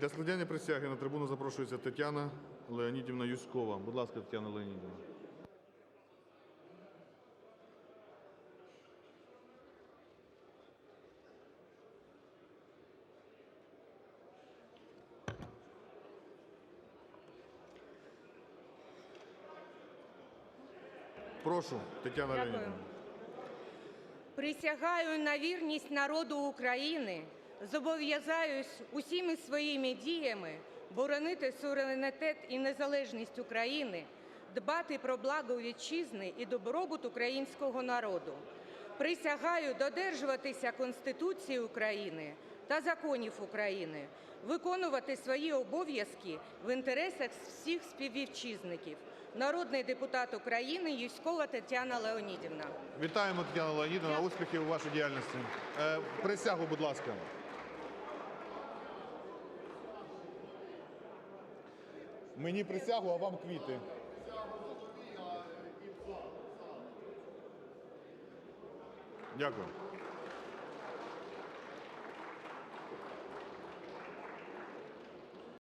Для складення присяги на трибуну запрошується Тетяна Леонідівна Юськова. Будь ласка, Тетяна Леонідівна. Прошу, Тетяна Дякую. Леонідівна. Присягаю на вірність народу України, зобов'язаюсь усіми своїми діями боронити суверенітет і незалежність України, дбати про благо вітчизни і добробут українського народу. Присягаю додержуватися Конституції України та законів України, виконувати свої обов'язки в інтересах всіх співвітчизників. Народний депутат України Юськова Тетяна Леонідівна. Вітаємо, Тетяна Леонідовна, успіхів у вашій діяльності. Е, Присягу, будь ласка. Мені присягу, а вам квіти. Дякую.